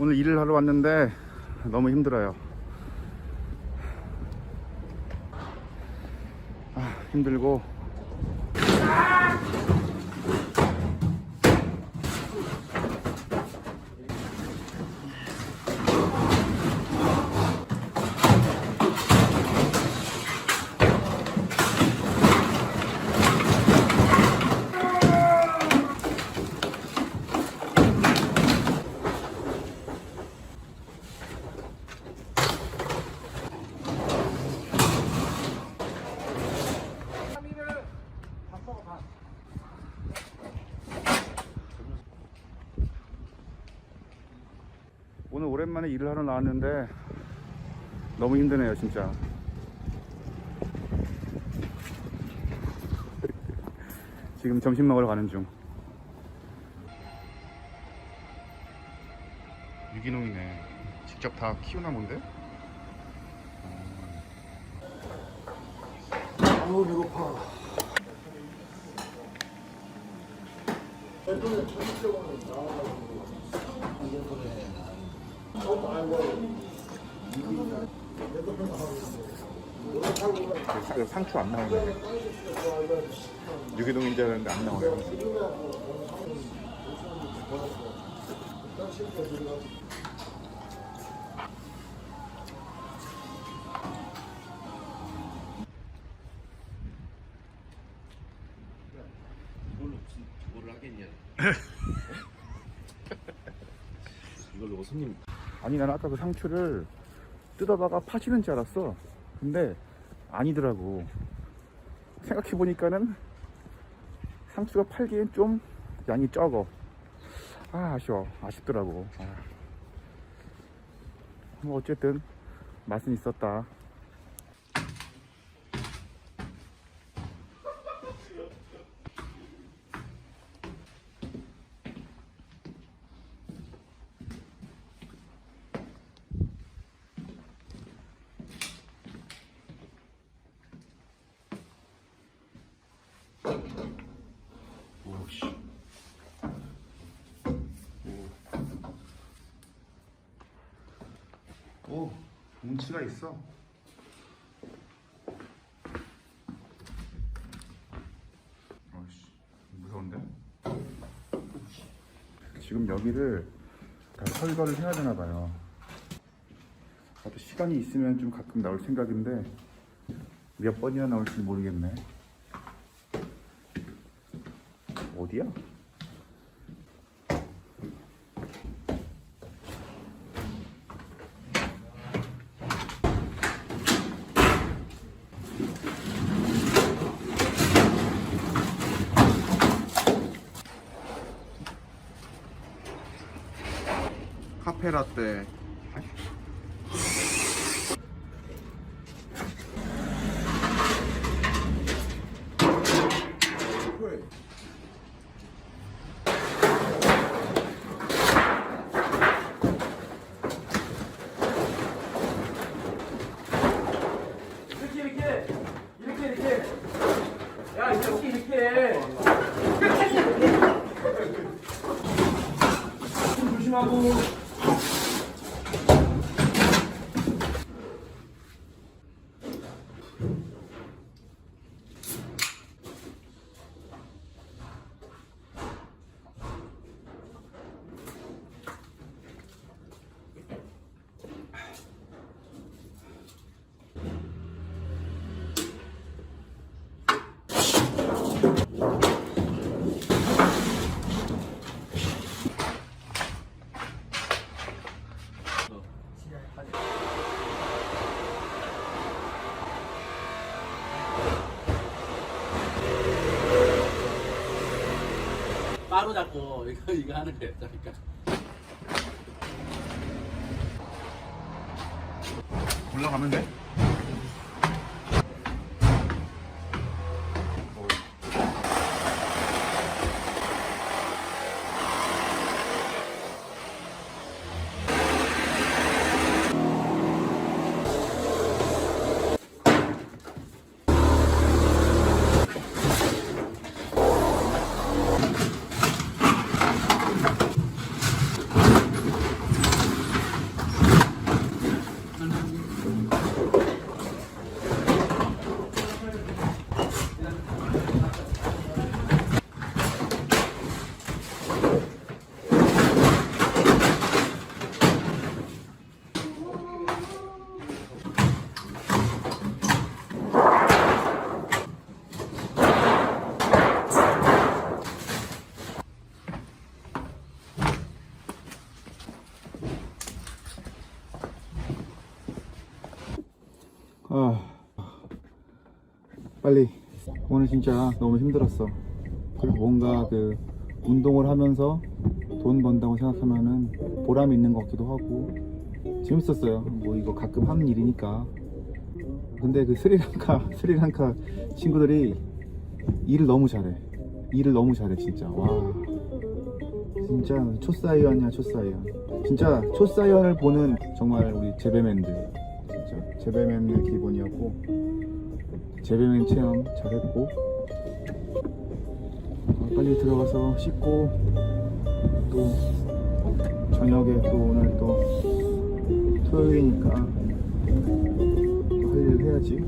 오늘 일을 하러 왔는데 너무 힘들어요. 아, 힘들고 오늘 오랜만에 일을 하러 나왔는데 너무 힘드네요 진짜 지금 점심 먹으러 가는 중 유기농이네 직접 다 키우나 본데? 아우 배고파. 상- 상추 안 나오네. 유기농인 줄 알았는데 안 나와요 이걸로 손님. 아니 나는 아까 그 상추를 뜯어다가 파시는 줄 알았어. 근데 아니더라고. 생각해보니까는 상추가 팔기엔 좀 양이 적어. 아 아쉬워. 아쉽더라고. 아. 뭐 어쨌든 맛은 있었다 오씨 오. 뭉치가 있어. 어이씨 무서운데? 지금 여기를 다 설거를 해야 되나 봐요. 나도 시간이 있으면 좀 가끔 나올 생각인데 몇 번이나 나올지 모르겠네 어디야? 카페 라떼 좀 조심하고. 따로 잡고 이거 이거 하는 거야. 그러니까 올라가면 돼? 빨리. 오늘 진짜 너무 힘들었어. 그리고 뭔가 그 운동을 하면서 돈 번다고 생각하면은 보람이 있는 것 같기도 하고 재밌었어요. 뭐 이거 가끔 하는 일이니까. 근데 그 스리랑카 스리랑카 친구들이 일을 너무 잘해. 일을 너무 잘해 진짜. 와. 진짜 초사이언이야 초사이언. 진짜 초사이언을 보는 정말 우리 제배맨들. 진짜 제배맨의 기본이었고 제배맨 체험 잘했고 어, 빨리 들어가서 씻고 또 저녁에 또 오늘 또 토요일이니까 또할일 해야지